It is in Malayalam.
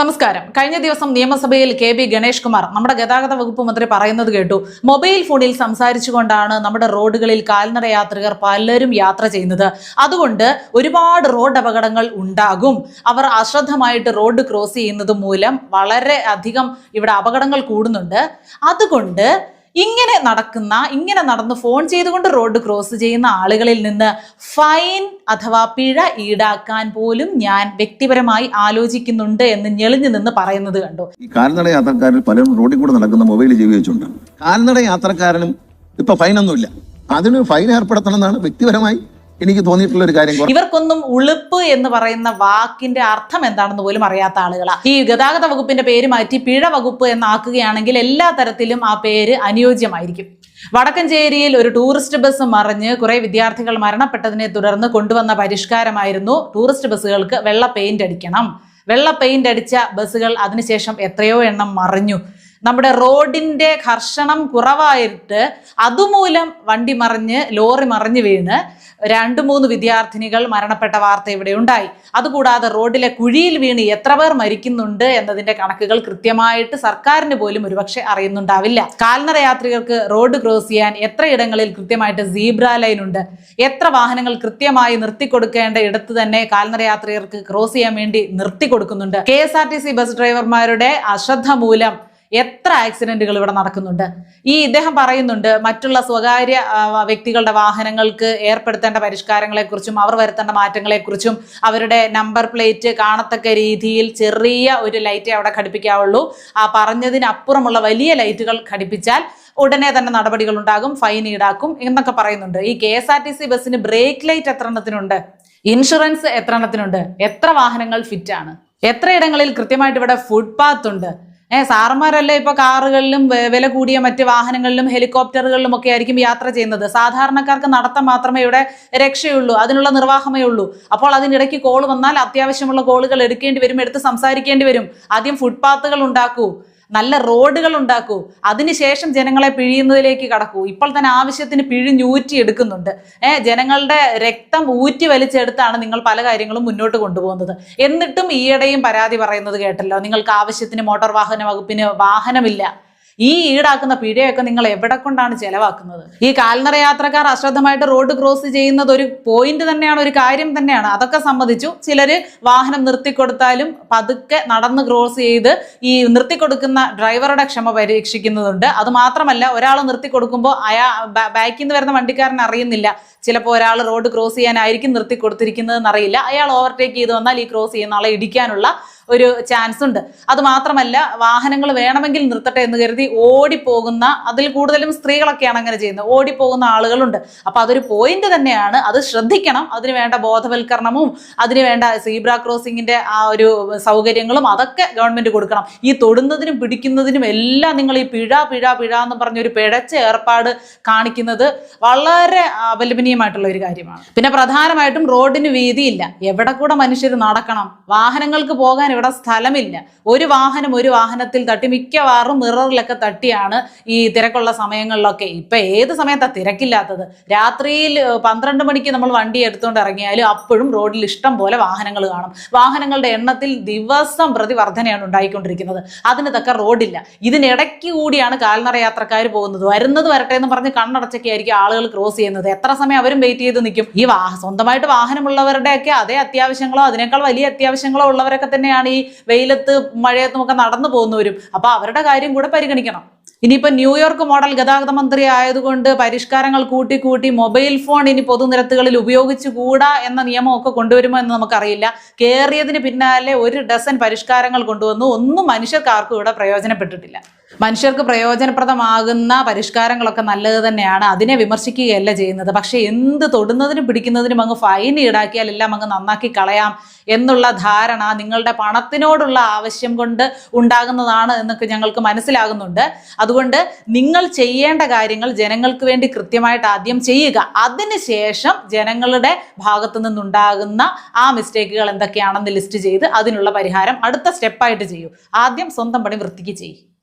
നമസ്കാരം. കഴിഞ്ഞ ദിവസം നിയമസഭയിൽ കെ ബി ഗണേഷ് കുമാർ നമ്മുടെ ഗതാഗത വകുപ്പ് മന്ത്രി പറയുന്നത് കേട്ടു. മൊബൈൽ ഫോണിൽ സംസാരിച്ചുകൊണ്ടാണ് നമ്മുടെ റോഡുകളിൽ കാൽനട യാത്രികർ പലരും യാത്ര ചെയ്യുന്നത്. അതുകൊണ്ട് ഒരുപാട് റോഡ് അപകടങ്ങൾ ഉണ്ടാകും. അവർ അശ്രദ്ധമായിട്ട് റോഡ് ക്രോസ് ചെയ്യുന്നത് മൂലം വളരെ അധികം ഇവിടെ അപകടങ്ങൾ കൂടുന്നുണ്ട്. അതുകൊണ്ട് ഇങ്ങനെ നടക്കുന്ന ഇങ്ങനെ നടന്ന് ഫോൺ ചെയ്തുകൊണ്ട് റോഡ് ക്രോസ് ചെയ്യുന്ന ആളുകളിൽ നിന്ന് ഫൈൻ അഥവാ പിഴ ഈടാക്കാൻ പോലും ഞാൻ വ്യക്തിപരമായി ആലോചിക്കുന്നുണ്ട് എന്ന് ഞെളിഞ്ഞു നിന്ന് പറയുന്നത് കണ്ടു. ഈ കാൽനട യാത്രക്കാരിൽ പലരും റോഡിൽ കൂടെ നടക്കുന്ന മൊബൈൽ ജീവിച്ചുണ്ട് കാൽനട യാത്രക്കാരനും ഇപ്പൊ ഫൈനൊന്നുമില്ല അതിന് ഫൈൻ ഏർപ്പെടുത്തണം എന്നാണ് വ്യക്തിപരമായി എനിക്ക് തോന്നിയിട്ടുള്ള ഒരു കാര്യം ഇവർക്കൊന്നും ഉളുപ്പ് എന്ന് പറയുന്ന വാക്കിന്റെ അർത്ഥം എന്താണെന്ന് പോലും അറിയാത്ത ആളുകളാ. ഈ ഗതാഗത വകുപ്പിന്റെ പേര് മാറ്റി പിഴ വകുപ്പ് എന്നാക്കുകയാണെങ്കിൽ എല്ലാ തരത്തിലും ആ പേര് അനുയോജ്യമായിരിക്കും. വടക്കഞ്ചേരിയിൽ ഒരു ടൂറിസ്റ്റ് ബസ് മറിഞ്ഞ് കുറെ വിദ്യാർത്ഥികൾ മരണപ്പെട്ടതിനെ തുടർന്ന് കൊണ്ടുവന്ന പരിഷ്കാരമായിരുന്നു ടൂറിസ്റ്റ് ബസ്സുകൾക്ക് വെള്ള പെയിന്റ് അടിക്കണം. വെള്ള പെയിന്റ് അടിച്ച ബസ്സുകൾ അതിനുശേഷം എത്രയോ എണ്ണം മറിഞ്ഞു. നമ്മുടെ റോഡിന്റെ ഘർഷണം കുറവായിട്ട് അതുമൂലം വണ്ടി മറിഞ്ഞ് ലോറി മറിഞ്ഞു വീണ് രണ്ട് മൂന്ന് വിദ്യാർത്ഥിനികൾ മരണപ്പെട്ട വാർത്ത ഇവിടെ ഉണ്ടായി. അതുകൂടാതെ റോഡിലെ കുഴിയിൽ വീണ് എത്ര പേർ മരിക്കുന്നുണ്ട് എന്നതിന്റെ കണക്കുകൾ കൃത്യമായിട്ട് സർക്കാരിന് പോലും ഒരുപക്ഷെ അറിയുന്നുണ്ടാവില്ല. കാൽനട യാത്രികർക്ക് റോഡ് ക്രോസ് ചെയ്യാൻ എത്ര ഇടങ്ങളിൽ കൃത്യമായിട്ട് സീബ്ര ലൈൻ ഉണ്ട്? എത്ര വാഹനങ്ങൾ കൃത്യമായി നിർത്തിക്കൊടുക്കേണ്ട ഇടത്ത് തന്നെ കാൽനട യാത്രികർക്ക് ക്രോസ് ചെയ്യാൻ വേണ്ടി നിർത്തി കൊടുക്കുന്നുണ്ട് K S R T C bus ഡ്രൈവർമാരുടെ അശ്രദ്ധ മൂലം എത്ര ആക്സിഡന്റുകൾ ഇവിടെ നടക്കുന്നുണ്ട്? ഈ ഇദ്ദേഹം പറയുന്നുണ്ട് മറ്റുള്ള സ്വകാര്യ വ്യക്തികളുടെ വാഹനങ്ങൾക്ക് ഏർപ്പെടുത്തേണ്ട പരിഷ്കാരങ്ങളെക്കുറിച്ചും അവർ വരുത്തേണ്ട മാറ്റങ്ങളെക്കുറിച്ചും അവരുടെ നമ്പർ പ്ലേറ്റ് കാണത്തക്ക രീതിയിൽ ചെറിയ ഒരു ലൈറ്റേ അവിടെ ഘടിപ്പിക്കാവുള്ളൂ. ആ പറഞ്ഞതിനപ്പുറമുള്ള വലിയ ലൈറ്റുകൾ ഘടിപ്പിച്ചാൽ ഉടനെ തന്നെ നടപടികൾ ഉണ്ടാകും ഫൈൻ ഈടാക്കും എന്നൊക്കെ പറയുന്നുണ്ട്. ഈ K S R T C ബസ്സിന് ബ്രേക്ക് ലൈറ്റ് എത്ര എണ്ണത്തിനുണ്ട് ഇൻഷുറൻസ് എത്ര എണ്ണത്തിനുണ്ട് എത്ര വാഹനങ്ങൾ ഫിറ്റ് ആണ്? എത്ര ഇടങ്ങളിൽ കൃത്യമായിട്ട് ഇവിടെ ഫുട്പാത്ത് ഉണ്ട്? ഏഹ് സാറന്മാരല്ലേ ഇപ്പൊ കാറുകളിലും വില കൂടിയ മറ്റ് വാഹനങ്ങളിലും ഹെലികോപ്റ്ററുകളിലും ഒക്കെ ആയിരിക്കും യാത്ര ചെയ്യുന്നത്. സാധാരണക്കാർക്ക് നടത്തം മാത്രമേ ഇവിടെ രക്ഷയുള്ളൂ അതിനുള്ള നിർവാഹമേ ഉള്ളൂ. അപ്പോൾ അതിനിടയ്ക്ക് കോൾ വന്നാൽ അത്യാവശ്യമുള്ള കോളുകൾ എടുക്കേണ്ടി വരും എടുത്ത് സംസാരിക്കേണ്ടി വരും. ആദ്യം ഫുട്പാത്തുകൾ ഉണ്ടാക്കൂ. നല്ല റോഡുകൾ ഉണ്ടാക്കൂ. അതിനുശേഷം ജനങ്ങളെ പിഴിയുന്നതിലേക്ക് കടക്കൂ. ഇപ്പോൾ തന്നെ ആവശ്യത്തിന് പിഴിഞ്ഞൂറ്റി എടുക്കുന്നുണ്ട്. ഏഹ് ജനങ്ങളുടെ രക്തം ഊറ്റി വലിച്ചെടുത്താണ് നിങ്ങൾ പല കാര്യങ്ങളും മുന്നോട്ട് കൊണ്ടുപോകുന്നത്. എന്നിട്ടും ഈയിടെയും പരാതി പറയുന്നത് കേട്ടല്ലോ. നിങ്ങൾക്ക് ആവശ്യത്തിന് മോട്ടോർ വാഹന വകുപ്പിന് വാഹനമില്ല. ഈ ഈടാക്കുന്ന പിഴയൊക്കെ നിങ്ങൾ എവിടെ കൊണ്ടാണ് ചെലവാക്കുന്നത്? ഈ കാൽനട യാത്രക്കാർ അശ്രദ്ധമായിട്ട് റോഡ് ക്രോസ് ചെയ്യുന്നത് ഒരു പോയിന്റ് തന്നെയാണ് ഒരു കാര്യം തന്നെയാണ്. അതൊക്കെ സംബന്ധിച്ചു ചിലര് വാഹനം നിർത്തിക്കൊടുത്താലും പതുക്കെ നടന്ന് ക്രോസ് ചെയ്ത് ഈ നിർത്തിക്കൊടുക്കുന്ന ഡ്രൈവറുടെ ക്ഷമ പരീക്ഷിക്കുന്നതുണ്ട്. അത് മാത്രമല്ല ഒരാൾ നിർത്തിക്കൊടുക്കുമ്പോൾ അയാ ബാക്കിൽ നിന്ന് വരുന്ന വണ്ടിക്കാരൻ അറിയുന്നില്ല. ചിലപ്പോൾ ഒരാൾ റോഡ് ക്രോസ് ചെയ്യാനായിരിക്കും നിർത്തി കൊടുത്തിരിക്കുന്നതെന്ന് അറിയില്ല. അയാൾ ഓവർടേക്ക് ചെയ്ത് വന്നാൽ ഈ ക്രോസ് ചെയ്യുന്ന ആളെ ഇടിക്കാനുള്ള ഒരു ചാൻസ് ഉണ്ട്. അത് മാത്രമല്ല വാഹനങ്ങൾ വേണമെങ്കിൽ നിർത്തട്ടെ എന്ന് കരുതി ഓടിപ്പോകുന്ന അതിൽ കൂടുതലും സ്ത്രീകളൊക്കെയാണ് അങ്ങനെ ചെയ്യുന്നത്. ഓടിപ്പോകുന്ന ആളുകളുണ്ട്. അപ്പൊ അതൊരു പോയിന്റ് തന്നെയാണ്. അത് ശ്രദ്ധിക്കണം. അതിന് വേണ്ട ബോധവൽക്കരണവും അതിന് വേണ്ട സീബ്ര ക്രോസിംഗിന്റെ ആ ഒരു സൗകര്യങ്ങളും അതൊക്കെ ഗവൺമെന്റ് കൊടുക്കണം. ഈ തൊടുന്നതിനും പിടിക്കുന്നതിനും എല്ലാം നിങ്ങൾ ഈ പിഴ പിഴ പിഴ എന്ന് പറഞ്ഞൊരു പിഴച്ച ഏർപ്പാട് കാണിക്കുന്നത് വളരെ അപലപനീയമായിട്ടുള്ള ഒരു കാര്യമാണ്. പിന്നെ പ്രധാനമായിട്ടും റോഡിന് വീതിയില്ല. എവിടെ കൂടെ മനുഷ്യർ നടക്കണം? വാഹനങ്ങൾക്ക് പോകാൻ ഇവിടെ സ്ഥലമില്ല. ഒരു വാഹനം ഒരു വാഹനത്തിൽ തട്ടി മിക്കവാറും മിററിലൊക്കെ തട്ടിയാണ് ഈ തിരക്കുള്ള സമയങ്ങളിലൊക്കെ. ഇപ്പൊ ഏത് സമയത്താ തിരക്കില്ലാത്തത്? രാത്രിയിൽ പന്ത്രണ്ട് മണിക്ക് നമ്മൾ വണ്ടി എടുത്തുകൊണ്ട് ഇറങ്ങിയാലും അപ്പോഴും റോഡിൽ ഇഷ്ടം പോലെ വാഹനങ്ങൾ കാണും. വാഹനങ്ങളുടെ എണ്ണത്തിൽ ദിവസം പ്രതി വർധനയാണ് ഉണ്ടായിക്കൊണ്ടിരിക്കുന്നത്. അതിന് തക്ക റോഡില്ല. ഇതിനിടയ്ക്ക് കൂടിയാണ് കാൽനട യാത്രക്കാർ പോകുന്നത്. വരുന്നത് വരട്ടെ എന്ന് പറഞ്ഞ് കണ്ണടച്ചൊക്കെ ആയിരിക്കും ആളുകൾ ക്രോസ് ചെയ്യുന്നത്. എത്ര സമയം അവരും വെയിറ്റ് ചെയ്ത് നിൽക്കും? ഈ സ്വന്തമായിട്ട് വാഹനമുള്ളവരുടെയൊക്കെ അതേ അത്യാവശ്യങ്ങളോ അതിനേക്കാൾ വലിയ അത്യാവശ്യങ്ങളോ ഉള്ളവരൊക്കെ തന്നെയാണ് ഈ വെയിലത്ത് മഴയത്തും ഒക്കെ നടന്നു പോകുന്നവരും. അപ്പൊ അവരുടെ കാര്യം കൂടെ പരിഗണിക്കണം. ഇനിയിപ്പോൾ ന്യൂയോർക്ക് മോഡൽ ഗതാഗത മന്ത്രി ആയതുകൊണ്ട് പരിഷ്കാരങ്ങൾ കൂട്ടി കൂട്ടി മൊബൈൽ ഫോൺ ഇനി പൊതുനിരത്തുകളിൽ ഉപയോഗിച്ചുകൂടാ എന്ന നിയമമൊക്കെ കൊണ്ടുവരുമോ എന്ന് നമുക്കറിയില്ല. കയറിയതിന് പിന്നാലെ ഒരു ഡസൻ പരിഷ്കാരങ്ങൾ കൊണ്ടുവന്നു. ഒന്നും മനുഷ്യർക്കാർക്കും ഇവിടെ പ്രയോജനപ്പെട്ടിട്ടില്ല. മനുഷ്യർക്ക് പ്രയോജനപ്രദമാകുന്ന പരിഷ്കാരങ്ങളൊക്കെ നല്ലത് തന്നെയാണ്. അതിനെ വിമർശിക്കുകയല്ല ചെയ്യുന്നത്. പക്ഷെ എന്ത് തൊടുന്നതിനും പിടിക്കുന്നതിനും അങ്ങ് ഫൈൻ ഈടാക്കിയാൽ എല്ലാം അങ്ങ് നന്നാക്കി കളയാം എന്നുള്ള ധാരണ നിങ്ങളുടെ പണത്തിനോടുള്ള ആവശ്യം കൊണ്ട് ഉണ്ടാകുന്നതാണ് എന്നൊക്കെ ഞങ്ങൾക്ക് മനസ്സിലാകുന്നുണ്ട്. അതുകൊണ്ട് നിങ്ങൾ ചെയ്യേണ്ട കാര്യങ്ങൾ ജനങ്ങൾക്ക് വേണ്ടി കൃത്യമായിട്ട് ആദ്യം ചെയ്യുക. അതിനുശേഷം ജനങ്ങളുടെ ഭാഗത്തു നിന്നുണ്ടാകുന്ന ആ മിസ്റ്റേക്കുകൾ എന്തൊക്കെയാണെന്ന് ലിസ്റ്റ് ചെയ്ത് അതിനുള്ള പരിഹാരം അടുത്ത സ്റ്റെപ്പായിട്ട് ചെയ്യൂ. ആദ്യം സ്വന്തം പണി വൃത്തിക്ക് ചെയ്യും.